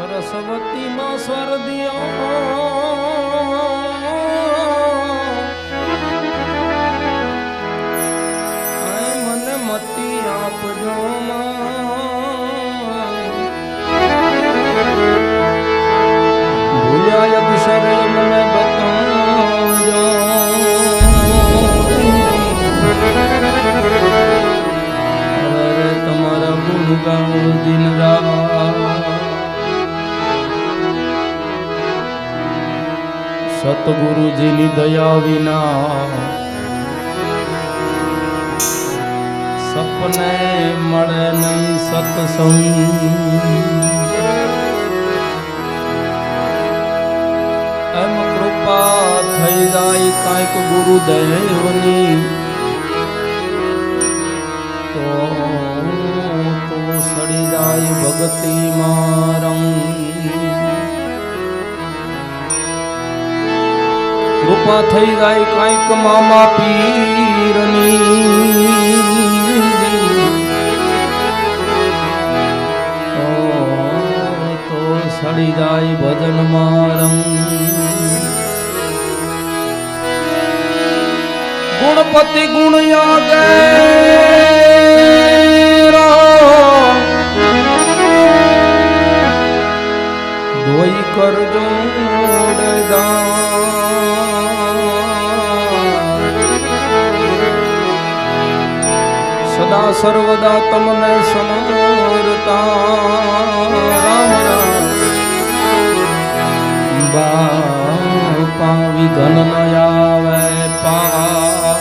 સરસ્વતીમાં સ્વર દિયો આય મને મતી આપજો ભૂલ્યા અક્ષરે મને બતાવજો. તમારા દિન રાત સતગુરુજીની દયા વિના સપને મળે નહીં સત્સંગ. એમ કૃપા થઈ જાય કાંઈક ગુરુદેવની. તો સડી જાય ભક્તિમાં રંગ કૃપા થઈ જાય કાંઈક મામા પીરની. તો સડી જાય ભજન મારમ ગુણપતિ ગુણ યાગે દોઈ કરજો સદા સર્વદા તમને સમરતા બાપા વિઘન ન આવે પા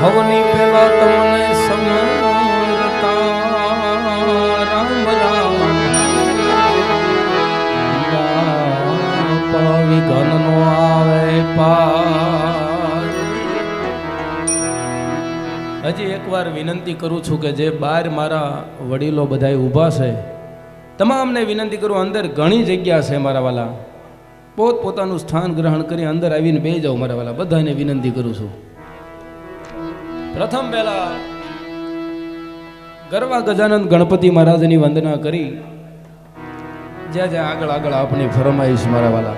હવની પેલા તમને સમરતા રામ રામ બાપા વિઘન નો આવે પાર હજી એકવાર વિનંતી કરું છું કે જે બહાર મારા વડીલો બધાય ઊભા છે, તમામને વિનંતી કરું, અંદર ઘણી જગ્યા છે મારા વાલા. પોત પોતાનું સ્થાન ગ્રહણ કરી અંદર આવીને બે જાઓ મારા વાલા. બધાને વિનંતી કરું છું. પ્રથમ પહેલા ગરવા ગજાનંદ ગણપતિ મહારાજની વંદના કરી. જ્યાં જ્યાં આગળ આગળ આપણી ફરમાઈશ મારા વાલા.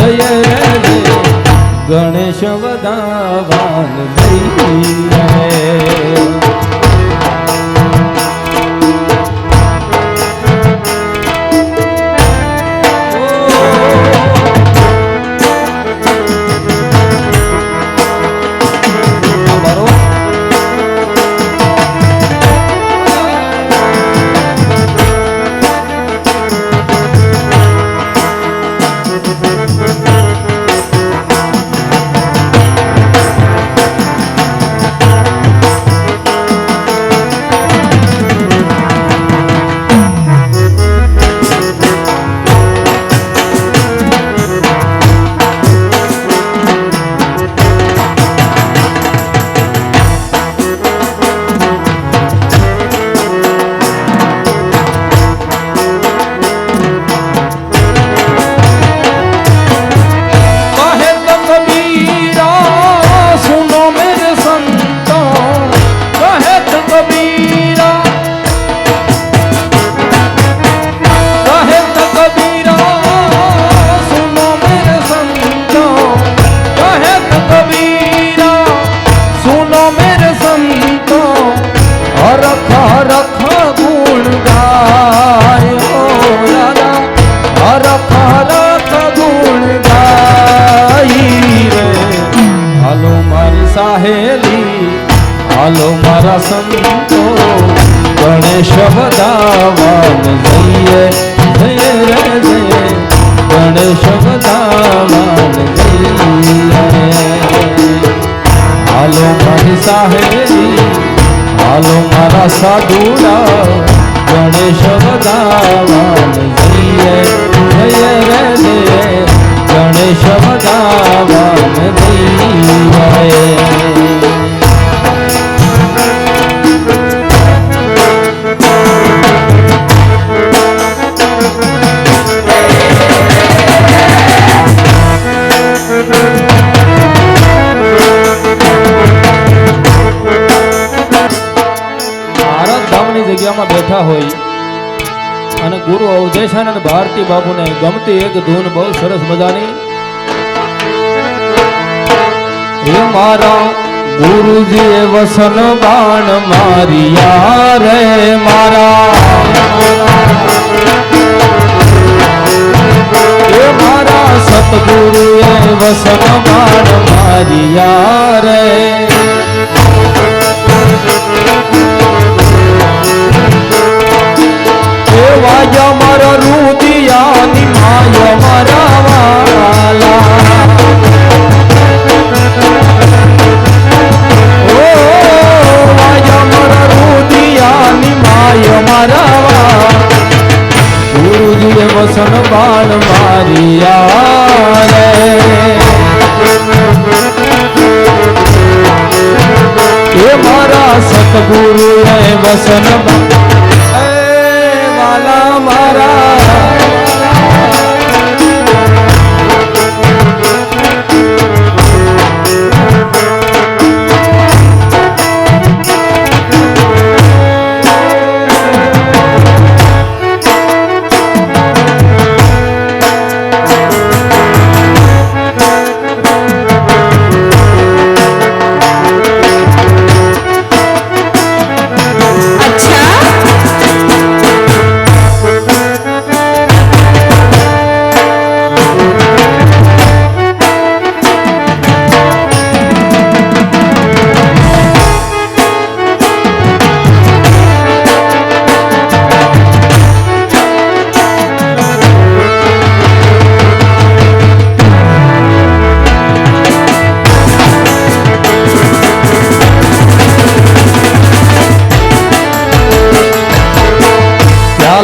જય રે ગણેશ વદાવાન જઈએ સંતો ગણેશ બધાવાન જઈએ જય રે જય ગણેશ બધાવાન જઈએ હાલો મારી સાહેલી હાલો મારા સાધુડા ગણેશ બધાવાન જઈએ જય રે જય ગણેશ બધાવાન જઈએ જગ્યામાં બેઠા હોય. અને ગુરુ અવધેશાનંદ ભારતી બાપુને ગમતી એક ધૂન બહુ સરસ મજાની. મારા ગુરુજીએ વસન બાણ મારિયા રે મારા. એ મારા સતગુરુએ વસન બાણ મારિયા રે emocionou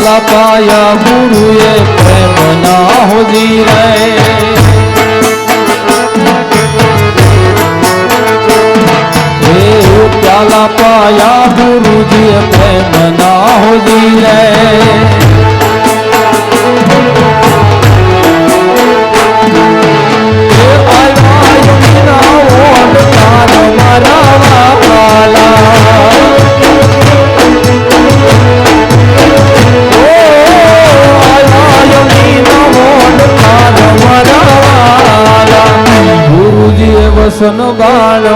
પ્યાલા પાયા ગુરુએ પ્રેમ ના હોજી રે. પ્યાલા પાયા ગુરુજીએ પ્રેમ ના હોજી રે. વસન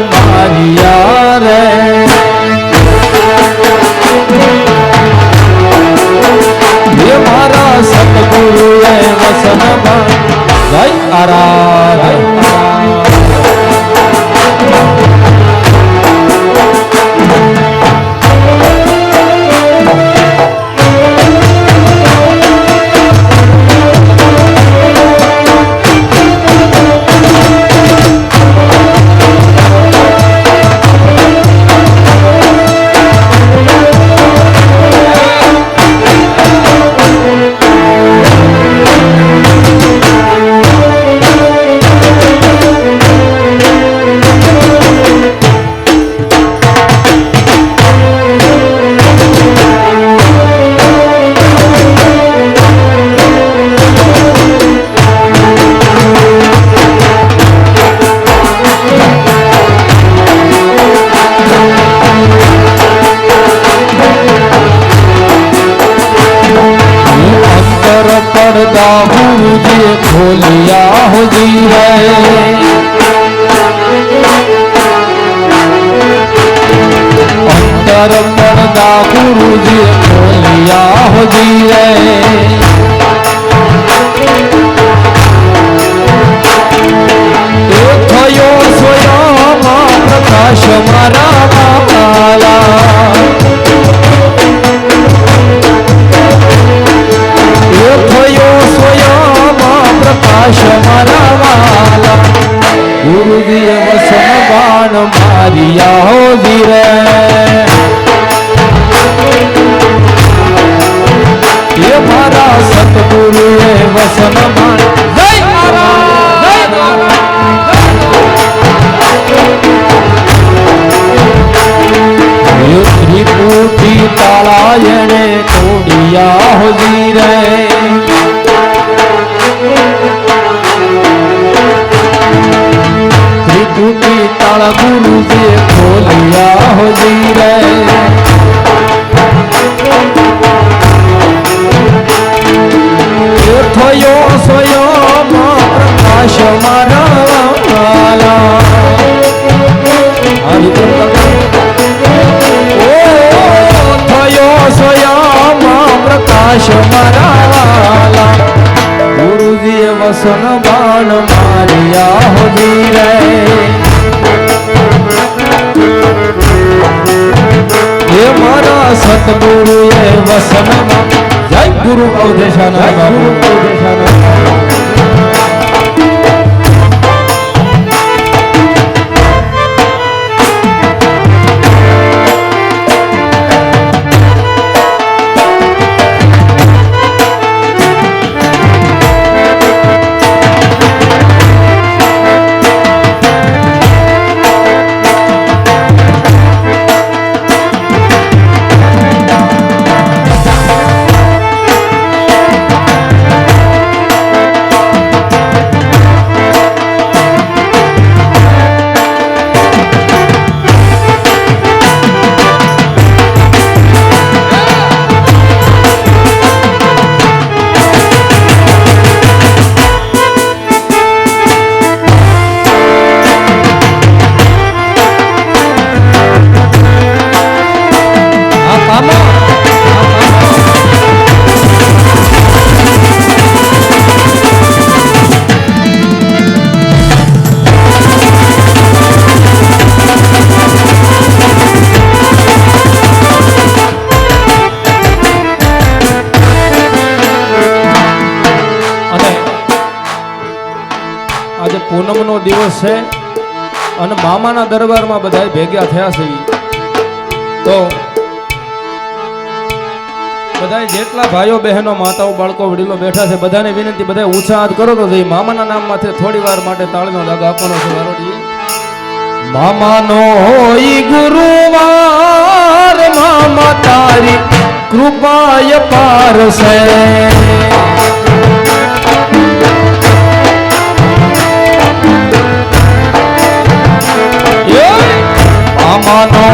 તાળા ગુરુજીએ ખોલિયા હોજી રે. થયો સ્વયં પ્રકાશ મારા વાલા. થયો સ્વયં પ્રકાશ મારા વાલા. ગુરુજીએ વસન બાણ મારિયા હોજી રે. મારા સતગુરુએ વસન જય ગુરુ અવધેશાના બાપુ અવધેશાના દિવસ છે અને મામાના દરબારમાં બધા ભેગા થયા છે તો બધા જેટલા ભાઈઓ, બહેનો, માતાઓ, બાળકો, વડીલો બેઠા છે, બધાને વિનંતી બધા ઊંચા કરો તો મામાના નામમાંથી થોડી વાર માટે તાળીનો દાગ આપવાનો છે વારોડીએ. મામાનો હોય ગુરુવાર, મામા તારી કૃપાય પાર मानो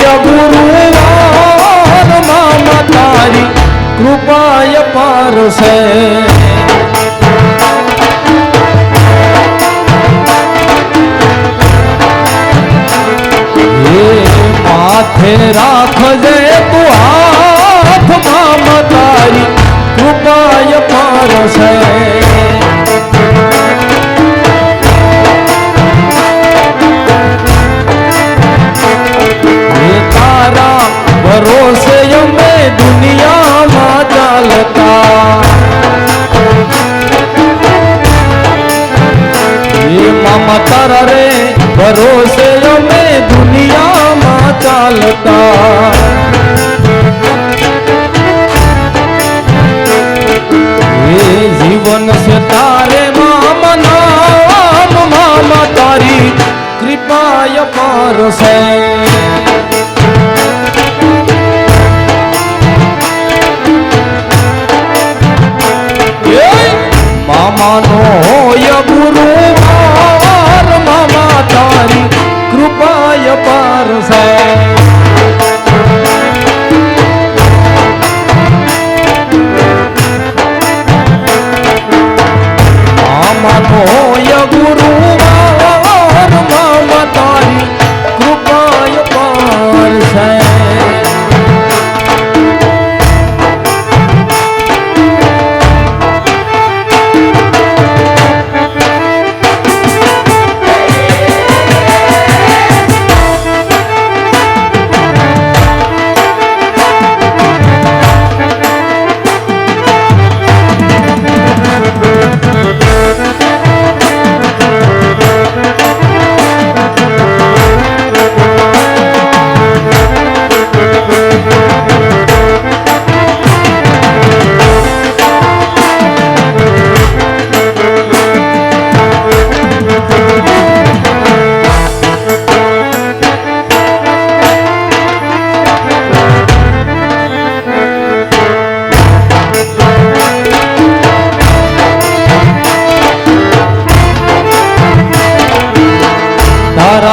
यबुरु राम, मामा तारी कृपा यपार से ये माथे राख दे तो मामा तारी कृपा पार से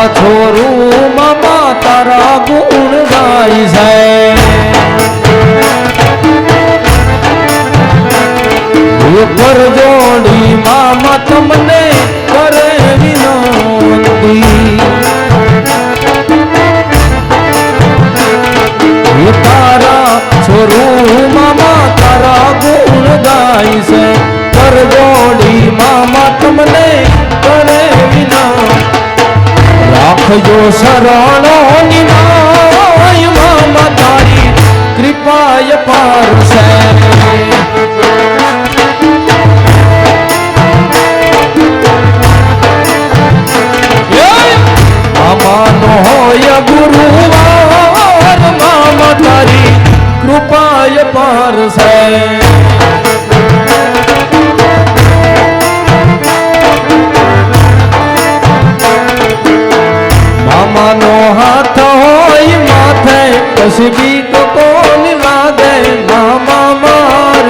છોરું મામા તારા ગુણ ગાય છે ઉપર જોડી મામા તમને રાખજો શરણો નિમાય મામા તારી કૃપાય પારસે મામાનો હોય ગુરુવાર મામા તારી કૃપાય પારસે પછી બીક કોણ લાગે મામા માર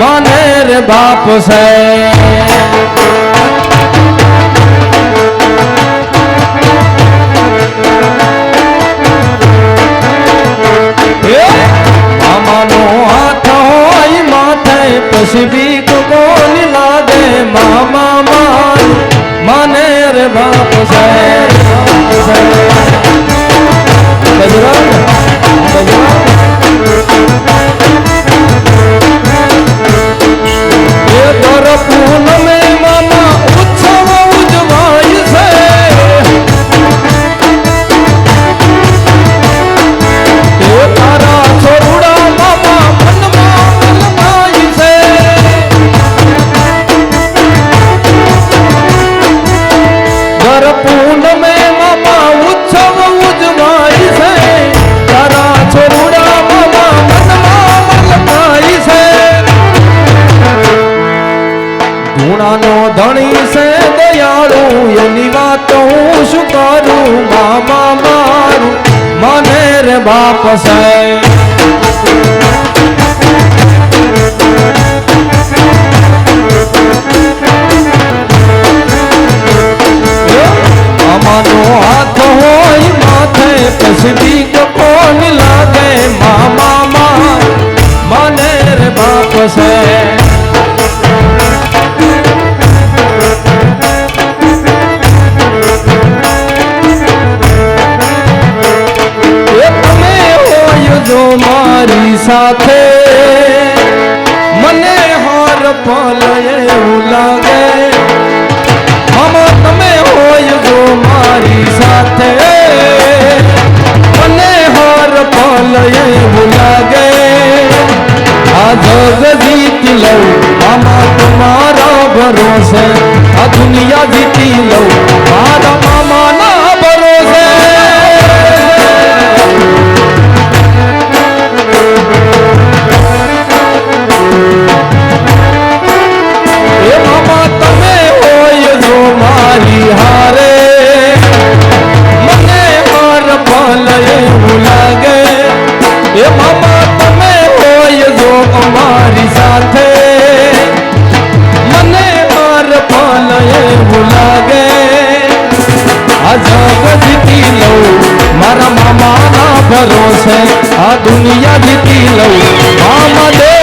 મને રે બાપ સે હે! મામાનો હાથ હોય માથે પછી બીક કોણ લાગે મામા માર મને રે બાપ છે બાપ છે મામાનો હાથ હોય માથે, પછી કોણ લાગે? મામા મા મને રે બાપ છે અમારી સાથે. મને માર પાલ એવું લાગે. આઝાદ જીતી લઉં, મારા મામાના ભરોસે આ દુનિયા જીતી લઉં. મામા દે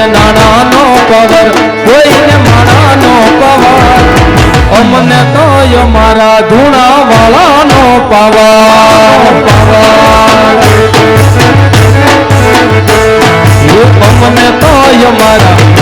કોઈને નાણાનો પવર કોઈને માણાનો પવર અમને તો અમારા ધૂણા વાળાનો પવર પવર અમને તો અમારા